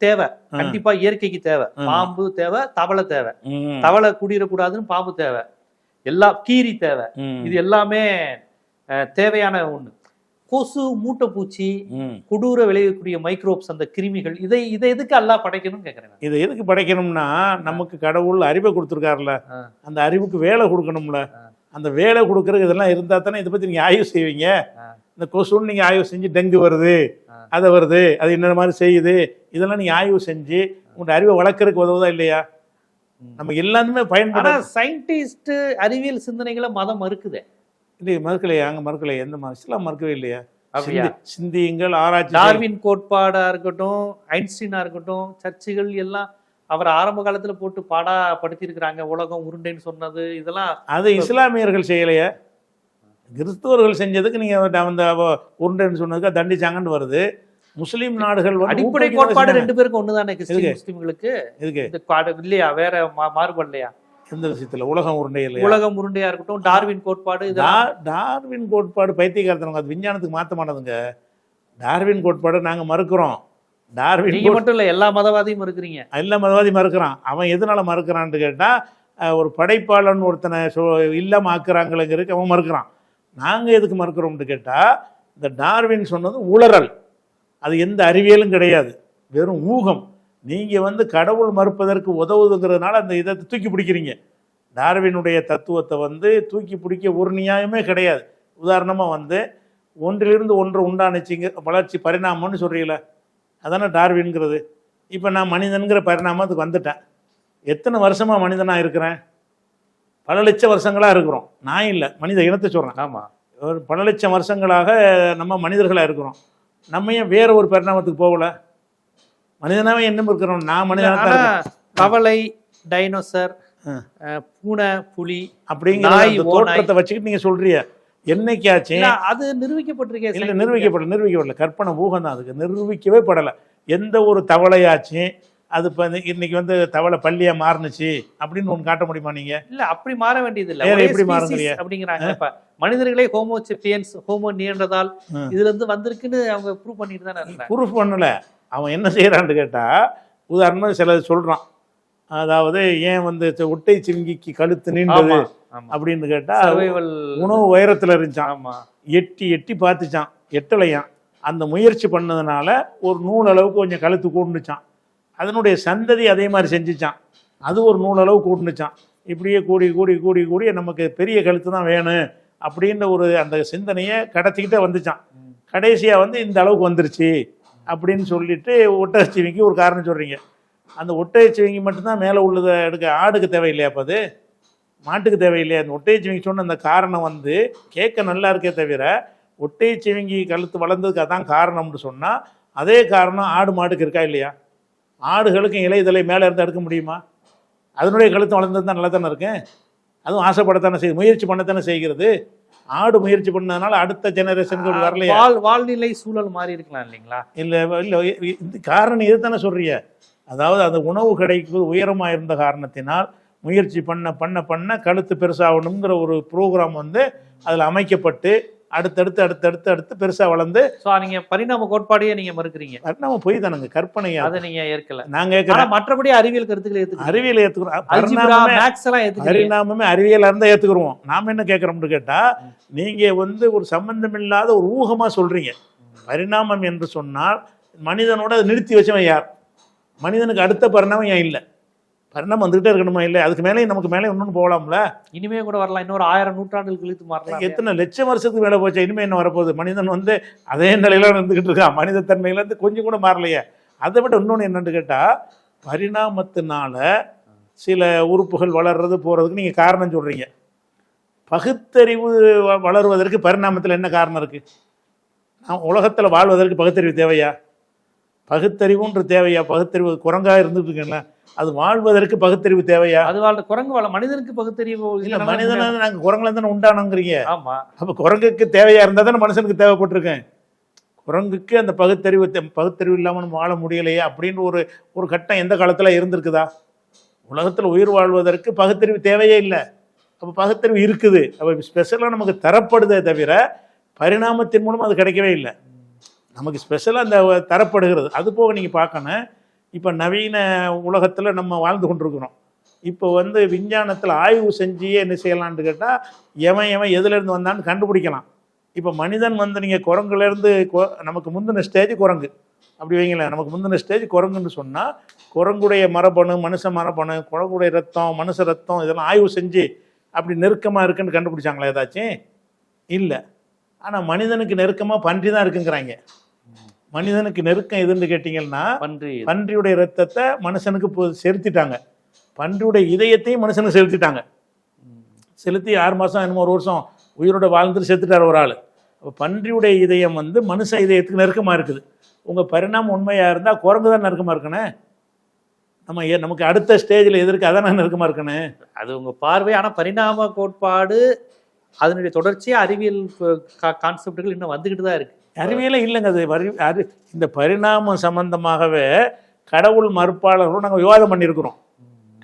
தேவை. கண்டிப்பா இயற்கைக்கு தேவை. பாம்பு தேவை தவளை தேவை தவளை குடியிடக்கூடாதுன்னு பாம்பு தேவை எல்லா கீரி தேவை இது எல்லாமே தேவையான ஒண்ணு கொசு மூட்டை பூச்சி. கொடூர விளையக்கூடிய மைக்ரோப்ஸ் அந்த கிருமிகள் இதை இதை எதுக்கு அல்லாஹ் படைக்கணும்னு கேக்குறேன் நான். இதை எதுக்கு படைக்கணும்னா நமக்கு கடவுள் அறிவை கொடுத்துருக்காருல்ல ஆ. அந்த அறிவுக்கு வேலை கொடுக்கணும்ல. அந்த வேலை கொடுக்கறது இதெல்லாம் இருந்தால் தானே இதை பற்றி நீங்கள் ஆய்வு செய்வீங்க. இந்த கொசுன்னு நீங்கள் ஆய்வு செஞ்சு டெங்கு வருது. அதை வருது அது என்ன மாதிரி செய்யுது இதெல்லாம் நீங்கள் ஆய்வு செஞ்சு உங்களோட அறிவை வளர்க்கறதுக்கு உதவுதா இல்லையா? நம்ம எல்லாத்துமே ஆனா பயன்பட சயின்டிஸ்ட் அறிவியல் சிந்தனைகளை மதம் மறுக்குதே. இல்லையே மறுக்கலையா அங்கே மறுக்கலையா எந்த ம- இஸ்லாம் மறுக்கவே இல்லையா? சிந்தியுங்கள் ஆராய்ச்சி. டார்வின் கோட்பாடா இருக்கட்டும் ஐன்ஸ்டீனா இருக்கட்டும் சர்ச்சுகள் எல்லாம் அவர் ஆரம்ப காலத்துல போட்டு பாடா படுத்திருக்கிறாங்க உலகம் உருண்டைன்னு சொன்னது இதெல்லாம் அது இஸ்லாமியர்கள் செய்யலையே. கிறிஸ்தவர்கள் செஞ்சதுக்கு நீங்க அந்த உருண்டைன்னு சொன்னதுக்கு தண்டிச்சாங்கன்னு வருது. முஸ்லீம் நாடுகள் அடிப்படை கோட்பாடு. ரெண்டு பேருக்கும் ஒண்ணுதானே? முஸ்லிம்களுக்கு? இதுக்கு இல்லையா வேற மா- மாறுபடலையா எந்த விஷயத்துல? உலகம் உருண்டை இல்லையா? உலகம் உருண்டையா இருக்கட்டும் டார்வின் கோட்பாடு டார்வின் கோட்பாடு பைத்தியக்காரத்தனங்க அது விஞ்ஞானத்துக்கு மாற்ற மாட்டதுங்க. டார்வின் கோட்பாடு நாங்க மறுக்கிறோம். டார்வின் நீங்க மட்டும் இல்ல எல்லா மதவாதியும் இருக்கிறீங்க எல்லா மதவாதி மறுக்கிறான். அவன் எதனால மறுக்கிறான்னு கேட்டா ஒரு படைப்பாளன் ஒருத்தனை இல்லாம ஆக்குறாங்களேங்கிறதுக்கு அவன் மறுக்கிறான். நாங்கள் எதுக்கு மறுக்கிறோம்னு கேட்டால் இந்த டார்வின் சொன்னது உளறல். அது எந்த அறிவியலும் கிடையாது. வெறும் ஊகம். நீங்கள் வந்து கடவுள் மறுப்பதற்கு உதவுதுங்கிறதுனால அந்த இதை தூக்கி பிடிக்கிறீங்க. டார்வினுடைய தத்துவத்தை வந்து தூக்கி பிடிக்க ஒரு நியாயமே கிடையாது. உதாரணமாக வந்து ஒன்றிலிருந்து ஒன்று உண்டானுச்சிங்க வளர்ச்சி பரிணாமம்னு சொல்றீங்களே அதானே டார்வின்ங்கிறது. இப்போ நான் மனிதன்கிற பரிணாமத்துக்கு வந்துட்டேன். எத்தனை வருஷமா மனிதனாக இருக்கிறேன்? பல லட்சம் வருஷங்களா இருக்கிறோம். நான் இல்லை மனித இனத்தை சொல்றேன். ஆமா. ஒரு பல லட்சம் வருஷங்களாக நம்ம மனிதர்களா இருக்கிறோம். நம்ம ஏன் வேற ஒரு பரிணாமத்துக்கு போகல. மனிதனாவே என்ன இருக்கிறோம்? நான் மனிதனா தான் ஆனா இருக்கேன். தவளை டைனோசர் பூனை புலி அப்படிங்கிற. தோற்றத்தை வச்சுக்கிட்டு நீங்க சொல்றீங்க. என்னைக்காச்சும் இல்ல, அது நிரூபிக்கப்பட்டிருக்கே இல்ல. நிரூபிக்கப்படல நிரூபிக்கப்படல. கற்பனை ஊகம் தான் அதுக்கு. நிரூபிக்கவே படலை. எந்த ஒரு தவளையாச்சும் அது இப்போ இன்னைக்கு வந்து தவளை பள்ளியா மாறுனுச்சு அப்படின்னு ஒன்று காட்ட முடியுமா நீங்க? இல்ல அப்படி மாற வேண்டியது இல்ல எப்படி மாறுங்கறியா? அப்படிங்கிறாங்க. இப்ப மனிதர்களே ஹோமோ செப்பியன்ஸ் ஹோமோ நியன்றதால் ம். இதுல இருந்து வந்திருக்குன்னு அவங்க ப்ரூவ் பண்ணிட்டு தானே ப்ரூஃப் பண்ணல. அவன் என்ன செய்யறான்னு கேட்டா உதாரணமா சில சொல்றான். அதாவது ஏன் வந்து ஒட்டை சிவிங்கிக்கு கழுத்து நீண்டது அப்படின்னு கேட்டா உணவு உயரத்துல இருந்துச்சான் ஆமா. எட்டி எட்டி பார்த்துச்சான் எட்டலையான் அந்த முயற்சி பண்ணதுனால ஒரு நூல் அளவுக்கு கொஞ்சம் கழுத்து கூண்டுச்சான் அதனுடைய சந்ததி அதே மாதிரி செஞ்சுச்சான் அது ஒரு நூலளவு கூட்டுனுச்சான் இப்படியே கூடி கூடி கூடி கூடி நமக்கு பெரிய கழுத்து தான் வேணும் அப்படின்ற ஒரு அந்த சிந்தனையை கடத்திக்கிட்டே வந்துச்சான் கடைசியாக வந்து இந்த அளவுக்கு வந்துருச்சு அப்படின்னு சொல்லிட்டு ஒட்டகச்சிவிங்கி ஒரு காரணம் சொல்கிறீங்க அந்த ஒட்டகச்சிவிங்கி மட்டும்தான் மேலே உள்ளதை எடுக்க ஆடுக்கு தேவையில்லையா அப்போ அது? மாட்டுக்கு தேவையில்லையா? அந்த ஒட்டகச்சிவிங்கி சொன்ன அந்த காரணம் வந்து கேட்க நல்லா இருக்கே தவிர ஒட்டகச்சிவிங்கி கழுத்து வளர்ந்ததுக்கு அதான் காரணம்னு சொன்னால் அதே காரணம் ஆடு மாட்டுக்கு இருக்கா இல்லையா? ஆடுகளுக்கும் இலைதலை மேலே இருந்து எடுக்க முடியுமா? அதனுடைய கழுத்து வளர்ந்தது தான் நல்லா தானே இருக்கேன் அதுவும் ஆசைப்படத்தானே செய்யுது. முயற்சி பண்ணத்தானே செய்கிறது. ஆடு முயற்சி பண்ணதுனால அடுத்த ஜெனரேஷனுக்கு வரலையா. வாழ் வாழ்நிலை சூழல் மாறி இருக்கலாம் இல்லைங்களா? இல்லை இல்லை இந்த காரணம் இது தானே சொல்றிய அதாவது அந்த உணவு கிடைக்கு உயரமாக இருந்த காரணத்தினால் முயற்சி பண்ண பண்ண பண்ண கழுத்து பெருசாகணுங்கிற ஒரு ப்ரோக்ராம் வந்து அதில் அமைக்கப்பட்டு அடுத்தடுத்து அடுத்தடுத்து அடுத்து பெருசாக வளர்ந்து சோ நீங்க பரிணாம கோட்பாடையே நீங்க மறுக்கிறீங்க. நம்ம போய் தானுங்க கற்பனையா? அதை நீங்க ஏற்கல. நான் ஆனா கேட்குறேன் மற்றபடி அறிவியல் கருத்துக்களை ஏத்துக்கிறீங்க. அறிவியல் ஏற்றுக்கிறோம் பரிணாமமே மேக்ஸ் எல்லாம் ஏத்துக்கிறீங்க. பரிணாமமே அறிவியலா இருந்தா ஏத்துக்குருவோம். நாம என்ன கேட்குறோம்னு கேட்டா நீங்க வந்து ஒரு சம்பந்தம் இல்லாத ஒரு ஊகமா சொல்றீங்க. பரிணாமம் என்று சொன்னால் மனிதனோட அதை நிறுத்தி வச்சவன் யார்? மனிதனுக்கு அடுத்த பரிணாமம் ஏன் இல்லை? பரிணாமம் வந்துகிட்டே இருக்கணுமா இல்லை அதுக்கு மேலே நமக்கு மேலே இன்னொன்று போகலாம்ல? இனிமே கூட வரலாம். இன்னொரு ஆயிரம் நூற்றாண்டுகள் கழித்து மாறலாம் எத்தனை லட்சம் வருஷத்துக்கு மேலே போச்சு? இனிமே என்ன வரப்போகுது? மனிதன் வந்து அதே நிலையில இருந்துகிட்டு இருக்கான். மனித தன்மையிலேருந்து கொஞ்சம் கூட மாறலையே. அதை விட இன்னொன்று என்னன்னு கேட்டால் பரிணாமத்தினால சில உறுப்புகள் வளர்றது போகிறதுக்கு நீங்கள் காரணம் சொல்கிறீங்க பகுத்தறிவு வளருவதற்கு பரிணாமத்தில் என்ன காரணம் இருக்குது நான் உலகத்தில் வாழ்வதற்கு பகுத்தறிவு தேவையா? பகுத்தறிவுன்ற தேவையா? பகுத்தறிவு குரங்கா இருந்துட்டு இருக்கேன்ல அது வாழ்வதற்கு பகுத்தறிவு தேவையா? அது வாழ்ற குரங்கு வாழ மனிதனுக்கு பகுத்தறிவு இல்ல மனிதனால நாங்கள் குரங்குல தானே உண்டானோங்கிறீங்க. ஆமா. அப்போ குரங்குக்கு தேவையா இருந்தால் தானே மனுஷனுக்கு தேவைப்பட்டிருக்கேன் குரங்குக்கு அந்த பகுத்தறிவு பகுத்தறிவு இல்லாமல் வாழ முடியலையே அப்படின்னு ஒரு ஒரு கட்டம் எந்த காலத்தில் இருந்திருக்குதா? உலகத்தில் உயிர் வாழ்வதற்கு பகுத்தறிவு தேவையே இல்லை. அப்போ பகுத்தறிவு இருக்குது. அப்போ ஸ்பெஷலாக நமக்கு தரப்படுதே தவிர பரிணாமத்தின் மூலம் அது கிடைக்கவே இல்லை. நமக்கு ஸ்பெஷலாக அந்த தரப்படுகிறது. அது போக நீங்கள் பார்க்கணும். இப்போ நவீன உலகத்தில் நம்ம வாழ்ந்து கொண்டிருக்கிறோம். இப்போ வந்து விஞ்ஞானத்தில் ஆய்வு செஞ்சு என்ன செய்யலான்னு கேட்டால் எவன் எவன் எதுலேருந்து வந்தான்னு கண்டுபிடிக்கலாம். இப்போ மனிதன் வந்து நீங்கள் குரங்குலேருந்து கொ- நமக்கு முந்தின ஸ்டேஜ் குரங்கு. அப்படி வைங்களேன் நமக்கு முந்தின ஸ்டேஜ் குரங்குன்னு சொன்னால் குரங்குடைய மரபணு மனுஷ மரபணு குரங்குடைய ரத்தம் மனுஷ ரத்தம் இதெல்லாம் ஆய்வு செஞ்சு அப்படி நெருக்கமாக இருக்குன்னு கண்டுபிடிச்சாங்களா ஏதாச்சும்? இல்லை. ஆனால் மனிதனுக்கு நெருக்கமாக பன்றி தான் இருக்குங்கிறாங்க. மனிதனுக்கு நெருக்கம் எதுன்னு கேட்டிங்கன்னா பன்றி. பன்றியுடைய ரத்தத்தை மனுஷனுக்கு செலுத்திட்டாங்க. பன்றியுடைய இதயத்தையும் மனுஷனுக்கு செலுத்திட்டாங்க. செலுத்தி ஆறு மாதம் என்னமோ ஒரு வருஷம் உயிரோட வாழ்ந்துட்டு செத்துட்டார் ஒரு ஆள். அப்போ பன்றியுடைய இதயம் வந்து மனுஷ இதயத்துக்கு நெருக்கமாக இருக்குது. உங்கள் பரிணாமம் உண்மையாக இருந்தால் குரங்கு தான் நெருக்கமாக இருக்கணும் நம்ம ஏ நமக்கு அடுத்த ஸ்டேஜில் எதிர்க்கு அதான் நெருக்கமாக இருக்கணும் அது உங்க பார்வை. ஆனா பரிணாம கோட்பாடு அதனுடைய தொடர்ச்சியா அறிவியல் கான்செப்டுகள் இன்னும் வந்துகிட்டு தான் இருக்கு. அறிவியலே இல்லைங்க அது வரி அது இந்த பரிணாமம் சம்பந்தமாகவே கடவுள் மறுப்பாளர்களும் நாங்கள் விவாதம் பண்ணியிருக்கிறோம்.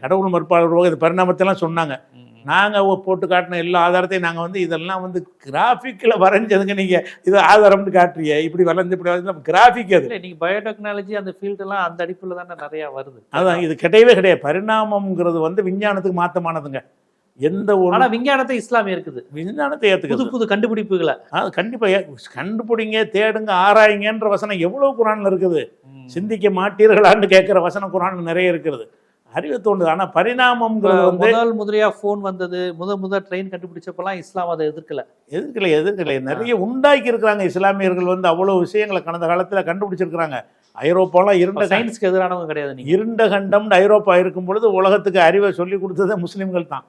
கடவுள் மறுப்பாளர்கள் இந்த பரிணாமத்தெல்லாம் சொன்னாங்க. நாங்கள் போட்டு காட்டின எல்லா ஆதாரத்தையும் நாங்கள் வந்து இதெல்லாம் வந்து கிராஃபிக்கில் வரைஞ்சதுங்க நீங்கள் இது ஆதாரம்னு காட்டுறீங்க இப்படி வளைஞ்சு இப்படி வளைஞ்சு கிராஃபிக் அது. இல்ல நீங்க பயோடெக்னாலஜி அந்த ஃபீல்ட் எல்லாம் அந்த அடிப்புல தானே நிறைய வருது. அதான் இது கிடையவே கிடையாது. பரிணாமம்ங்கிறது வந்து விஞ்ஞானத்துக்கு மாற்றமானதுங்க எந்த ஒரு ஆனா விஞ்ஞானத்தை இஸ்லாமிய இருக்குது விஞ்ஞானத்தை புது ஏற்றுக்குது புது கண்டுபிடிப்புகளை. அது கண்டிப்பாக கண்டுபிடிங்க தேடுங்க ஆராயுங்கன்ற வசனம் எவ்வளோ குரானில் இருக்குது? சிந்திக்க மாட்டீர்களான்னு கேட்குற வசனம் குரான் நிறைய இருக்கிறது அறிவு தோண்டுது. ஆனால் பரிணாமம்ங்கிறது வந்து முதல் முதலியா போன் வந்தது. முதல் முதல் ட்ரெயின் கண்டுபிடிச்சப்பெல்லாம் இஸ்லாம் அதை எதிர்க்கல. எதிர்க்கலை எதிர்க்கலை. நிறைய உண்டாக்கி இருக்கிறாங்க இஸ்லாமியர்கள் வந்து அவ்வளோ விஷயங்களை கடந்த காலத்தில் கண்டுபிடிச்சிருக்கிறாங்க. ஐரோப்பாலாம் இருண்ட சயின்ஸ்க்கு எதிரானவங்க கிடையாது இருண்ட கண்டம்னு ஐரோப்பா இருக்கும் பொழுது உலகத்துக்கு அறிவை சொல்லி கொடுத்ததே முஸ்லீம்கள் தான்.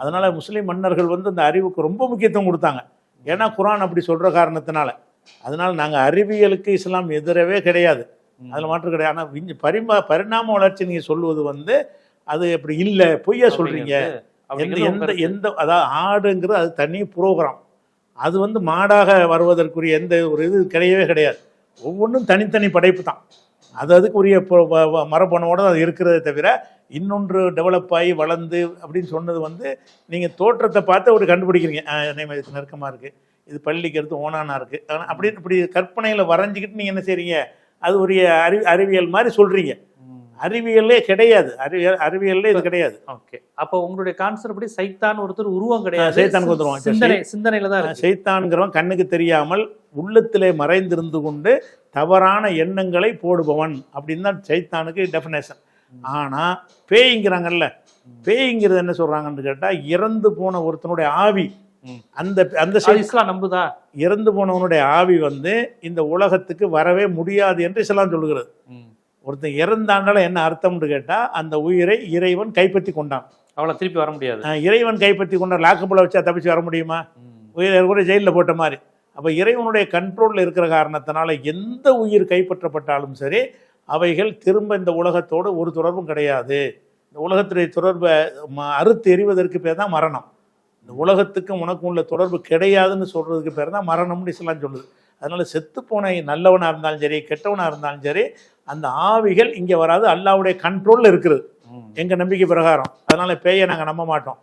அதனால முஸ்லீம் மன்னர்கள் வந்து அந்த அறிவுக்கு ரொம்ப முக்கியத்துவம் கொடுத்தாங்க. ஏன்னா குரான் அப்படி சொல்ற காரணத்தினால. அதனால நாங்கள் அறிவியலுக்கு இஸ்லாம் எதிரவே கிடையாது. அதில் மாற்று கிடையாது. ஆனால் விஞ்ஞ பரிமா பரிணாம வளர்ச்சி நீங்கள் சொல்லுவது வந்து அது அப்படி இல்லை. பொய்யா சொல்றீங்க. எந்த எந்த எந்த அதாவது ஆடுங்கிறது அது தனி ப்ரோக்ராம். அது வந்து மாடாக வருவதற்குரிய எந்த ஒரு இது கிடையவே கிடையாது. ஒவ்வொன்றும் தனித்தனி படைப்பு தான். அது அதுக்குரிய பொ- வ- வ- அது இருக்கிறதே தவிர இன்னொன்று டெவலப் ஆகி வளர்ந்து அப்படின்னு சொன்னது வந்து நீங்கள் தோற்றத்தை பார்த்து ஒரு கண்டுபிடிக்கிறீங்க. ஆ, இதுக்கு நெருக்கமாக இருக்குது இது பள்ளிக்கு எடுத்து ஓனானா இருக்குது ஆனால் அப்படின்னு இப்படி கற்பனையில் வரைஞ்சிக்கிட்டு நீங்கள் என்ன செய்கிறீங்க அது ஒரு அறி அறிவியல் மாதிரி சொல்கிறீங்க அறிவியலே கிடையாது. அறிவியல் அறிவியல்ல இது கிடையாது. ஓகே. அப்ப உங்களுடைய கான்செப்ட் படி சைத்தான் ஒருத்தர் உருவம் கிடையாது. சைத்தானுக்கு வந்துருவான். இப்ப சிந்தனை சிந்தனையில தான் சைத்தான்கிறவன் கண்ணுக்கு தெரியாமல் உள்ளத்திலே மறைந்திருந்து கொண்டு தவறான எண்ணங்களை போடுபவன் அப்படின்னு தான் சைத்தானுக்கு டெஃபினேஷன் ஆனால் பேய்ங்கிறாங்கல்ல. பேய்ங்கிறது என்ன சொல்றாங்கன்னு கேட்டால் இறந்து போன ஒருத்தனுடைய ஆவி. அந்த அந்த இஸ்லாம் நம்புதா? இறந்து போனவனுடைய ஆவி வந்து இந்த உலகத்துக்கு வரவே முடியாது என்று இஸ்லாம் சொல்லுகிறது. ஒருத்தன் இறந்தாண்டால என்ன அர்த்தம்னு கேட்டால் அந்த உயிரை இறைவன் கைப்பற்றி கொண்டான். அவளை திருப்பி வர முடியாது. இறைவன் கைப்பற்றி கொண்டான். லாக்கப்புல வச்சா தப்பிச்சு வர முடியுமா? உயிரை கூட ஜெயிலில் போட்ட மாதிரி. அப்போ இறைவனுடைய கண்ட்ரோலில் இருக்கிற காரணத்தினால எந்த உயிர் கைப்பற்றப்பட்டாலும் சரி அவைகள் திரும்ப இந்த உலகத்தோடு ஒரு தொடர்பும் கிடையாது. இந்த உலகத்துடைய தொடர்பை அறுத்து எறிவதற்கு பேர் தான் மரணம். இந்த உலகத்துக்கும் உனக்கும் உள்ள தொடர்பு கிடையாதுன்னு சொல்கிறதுக்கு பேர் தான் மரணம்னு இஸ்லாம் சொல்லுது. அதனால செத்துப்போன நல்லவனாக இருந்தாலும் சரி கெட்டவனாக இருந்தாலும் சரி அந்த ஆவிகள் இங்கே வராது அல்லாவுடைய கண்ட்ரோலில் இருக்குது. எங்கள் நம்பிக்கை பிரகாரம். அதனால பேயை நாங்கள் நம்ப மாட்டோம்.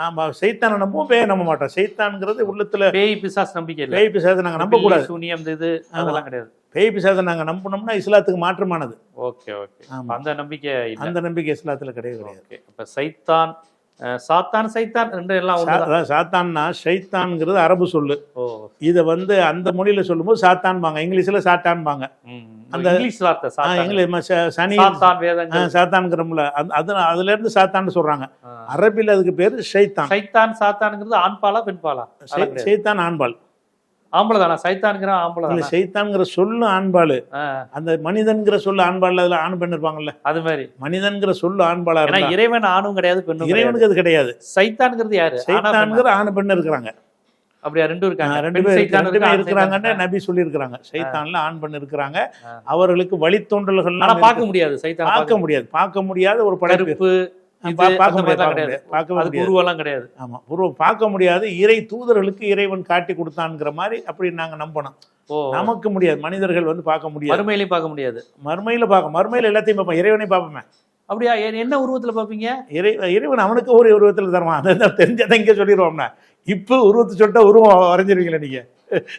நாம் சைத்தானை நம்புவோம் பேயை நம்ப மாட்டோம். சைத்தான்ங்கிறது உள்ளத்துல பேய் பிசாஸ் நம்பிக்கை பேய் பிசாதை நாங்கள் நம்பக்கூடாது சூனியம் இது அதெல்லாம் கிடையாது. பேய் பிசாதை நாங்கள் நம்பினோம்னா இஸ்லாத்துக்கு மாற்றமானது. Okay okay. அந்த நம்பிக்கை அந்த நம்பிக்கை இஸ்லாத்தில் கிடையாது. ஓகே. அப்ப சைத்தான் சாத்தான் சைத்தான் ரெண்டு எல்லாம் சாத்தான்னா ஷைத்தான்ங்கிறது அரபு சொல்லு. இதை வந்து அந்த மொழியில சொல்லும்போது சாத்தான்பாங்க. இங்கிலீஷ்ல சாத்தான்பாங்க. ம். அந்த- இங்கிலீஷ் வார்த்தை சாத்தான். இங்கிலீஷ் சனி சாத்தான் சாத்தான்கிறோம்ல அது அது- அதுல இருந்து சாத்தான்னு சொல்றாங்க. அரபில் அதுக்கு பேரு ஷைத்தான் சைத்தான் சாத்தானுங்கிறது ஆண் பாலா பெண் பாலா ஷை- ஷைத்தான் ஆண்பால். ஆம்பளை தானா? சைத்தானுங்கிற ஆம்பளை இல்ல தானா? ஷைத்தான்ங்கிற சொல்லு ஆண்பால். ஆ, அந்த மனிதன்கிற சொல்லு ஆண்பால் அதுல ஆண் பெண் இருப்பாங்கல்ல? அது மாதிரி. மனிதன்கிற சொல்லு ஏன்னா இருந்தா இறைவன் ஆணும் கிடையாது பெண்ணும் இறைவனுக்கு அது கிடையாது. சைத்தான்ங்கிறது யாரு? சைத்தான்கிற ஆண் பெண் இருக்கிறாங்க. அப்படியா? ரெண்டும் இருக்காங்க. ரெண்டு பேர் ரெண்டு பேர் இருக்கிறாங்கன்னு நபி சொல்லியிருக்கிறாங்க. சைத்தான்ல ஆண் பெண் இருக்கிறாங்க. அவர்களுக்கு வழித்தோன்றல்கள் பார்க்க முடியாது. சைத்தான் பார்க்க முடியாது. பார்க்க முடியாத ஒரு படைப்பு. பார்க்க முடியாது. பார்க்க முடியாது. உருவெல்லாம் கிடையாது. ஆமா. உருவம் பார்க்க முடியாது. இறை தூதர்களுக்கு இறைவன் காட்டி கொடுத்தான்ங்கிற மாதிரி அப்படி நாங்க நம்பணும். நமக்கு முடியாது. மனிதர்கள் வந்து பார்க்க முடியாது. மறுமையிலையும் பார்க்க முடியாது. மறுமையில பார்க்க மறுமையில எல்லாத்தையும் பார்ப்போம். இறைவனை பார்ப்போமே. அப்படியா? என்ன உருவத்துல பாப்பீங்க இறை இறைவன் அவனுக்கு ஒரு உருவத்தில் தருவான். அதை தெரிஞ்சதை இங்கே சொல்லிடுவோம்னா. இப்போ உருவத்தை சொல்லிட்டா உருவம் வரைஞ்சிருவீங்களா நீங்க.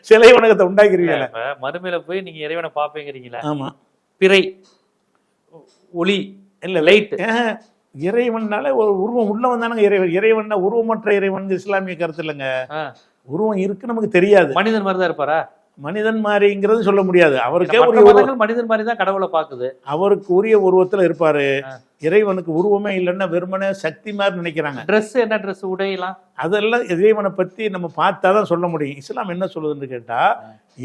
சிலை உலகத்தை உண்டாக்கிருவீங்களா. மறுமையில போய் நீங்க இறைவனை பாப்பீங்கிறீங்களா ஆமா. பிறை ஒளி இல்ல லைட் இறைவன்னால ஒரு உருவம் உள்ளவன் தானங்க இறைவன். இறைவன்னா உருவமற்ற இறைவன் இஸ்லாமிய கருத்து இல்லைங்க உருவம் இருக்கு நமக்கு தெரியாது. மனிதன் மாதிரி தான் இருப்பாரா? மனிதன் மாதிரிங்கிறது சொல்ல முடியாது. அவருக்கே மதங்கள் மனிதன் மாதிரி தான் கடவுளை பாக்குது அவருக்கு உரிய உருவத்துல இருப்பாரு. இறைவனுக்கு உருவமே இல்லைன்னா வெறுமனே சக்தி மாதிரி நினைக்கிறாங்க. Dress என்ன Dress? உடையெல்லாம்? அதெல்லாம் இறைவனை பத்தி நம்ம பார்த்தா தான் சொல்ல முடியும். இஸ்லாம் என்ன சொல்லுதுன்னு கேட்டா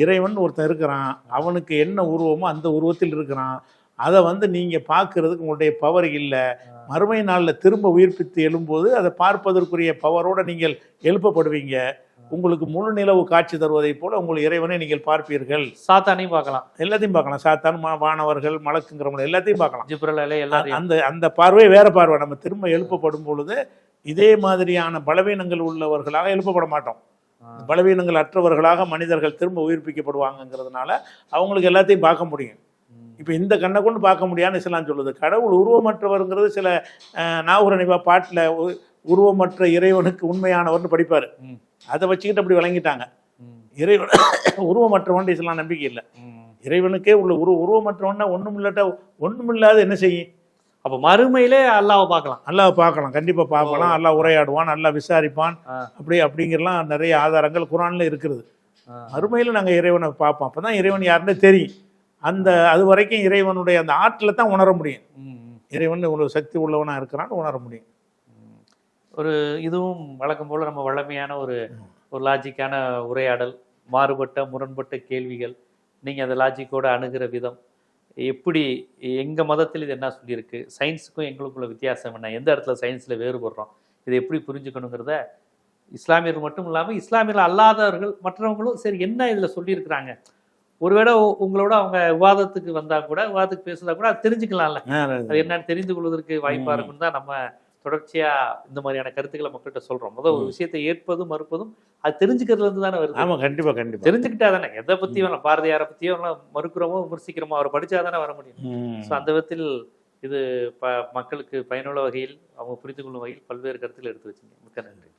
இறைவன் ஒருத்தன் இருக்கிறான். அவனுக்கு என்ன உருவமோ அந்த உருவத்தில் இருக்கிறான். அதை வந்து நீங்கள் பார்க்கறதுக்கு உங்களுடைய பவர் இல்லை. மறுமை நாளில் திரும்ப உயிர்ப்பித்து எழும்போது அதை பார்ப்பதற்குரிய பவரோடு நீங்கள் எழுப்பப்படுவீங்க. உங்களுக்கு முழு நிலவு காட்சி தருவதைப் போல உங்கள் இறைவனை நீங்கள் பார்ப்பீர்கள். சாத்தானையும் பார்க்கலாம். எல்லாத்தையும் பார்க்கலாம். சாத்தான் வானவர்கள் மலக்குங்கிறவங்க எல்லாத்தையும் பார்க்கலாம். ஜிப்ரல் அலை எல்லாரையும் அந்த அந்த பார்வை வேற பார்வை. நம்ம திரும்ப எழுப்பப்படும் பொழுது இதே மாதிரியான பலவீனங்கள் உள்ளவர்களாக எழுப்பப்பட மாட்டோம். பலவீனங்கள் அற்றவர்களாக மனிதர்கள் திரும்ப உயிர்ப்பிக்கப்படுவாங்கங்கிறதுனால அவங்களுக்கு எல்லாத்தையும் பார்க்க முடியும். இப்போ இந்த கண்ணை கொண்டு பார்க்க முடியாதுன்னு இஸ்லாம் சொல்லுது. கடவுள் உருவமற்றவர்ங்கிறது சில அஹ், நாகூர நிபா பாட்டில் உருவமற்ற இறைவனுக்கு உண்மையானவர்னு படிப்பார். அதை வச்சுக்கிட்டு அப்படி விளங்கிட்டாங்க. ம். இறைவன் உருவமற்றவன் இஸ்லாம் நம்பிக்கை இல்லை. இறைவனுக்கே உள்ள உரு உருவமற்றவன்னா ஒன்றும் இல்லாட்டா ஒன்றும் இல்லாத என்ன செய்யும்? அப்ப மறுமையிலே அல்லாஹ்வை பார்க்கலாம். அல்லாஹ் பார்க்கலாம். கண்டிப்பாக பார்க்கலாம். அல்லாஹ் உரையாடுவான் அல்லாஹ் விசாரிப்பான். அப்படி அப்படிங்கிறலாம் நிறைய ஆதாரங்கள் குரானில் இருக்கிறது. மறுமையில் நாங்கள் இறைவனை பார்ப்போம். அப்போ தான் இறைவன் யாருன்னு தெரியும். அந்த அது வரைக்கும் இறைவனுடைய அந்த ஆற்றில் தான் உணர முடியும். இறைவன் இவ்வளவு சக்தி உள்ளவனாக இருக்கிறான்னு உணர முடியும். ஒரு இதுவும் வழக்கம் போல நம்ம வழமையான ஒரு ஒரு லாஜிக்கான உரையாடல் மாறுபட்ட முரண்பட்ட கேள்விகள் நீங்க அந்த லாஜிக்கோட அணுகிற விதம் எப்படி எங்க மதத்தில் இது என்ன சொல்லியிருக்கு சயின்ஸுக்கும் எங்களுக்குள்ள வித்தியாசம் என்ன எந்த இடத்துல சயின்ஸ்ல வேறுபடுறோம் இதை எப்படி புரிஞ்சுக்கணுங்கிறத இஸ்லாமியர் மட்டும் இல்லாம இஸ்லாமியர்கள் அல்லாதவர்கள் மற்றவங்களும் சரி என்ன இதுல சொல்லியிருக்கிறாங்க ஒருவேளை உங்களோட அவங்க விவாதத்துக்கு வந்தா கூட விவாதத்துக்கு பேசுனா கூட அது தெரிஞ்சுக்கலாம்ல. அது என்னன்னு தெரிந்து கொள்வதற்கு வாய்ப்பா ம். இருக்குன்னு தான் நம்ம தொடர்ச்சியா இந்த மாதிரியான கருத்துக்களை மக்கள்கிட்ட சொல்றோம். முதல் ஒரு. விஷயத்தை ஏற்பதும் மறுப்பதும் அது தெரிஞ்சுக்கிறதுல இருந்து தானே வருது. ஆமாம் கண்டிப்பாக கண்டிப்பாக தெரிஞ்சுக்கிட்டா தானே. எதை பத்தி வேணாம் பாரதியாரை பத்தியோ மறுக்கிறோமோ விமர்சிக்கிறோமோ அவரை படிச்சா தானே வர முடியும். ஸோ அந்த விதத்தில் இது ப மக்களுக்கு பயனுள்ள வகையில் அவங்க புரிந்து கொள்ளும் வகையில் பல்வேறு கருத்துக்கள் எடுத்து வச்சுங்க. மிக்க நன்றி.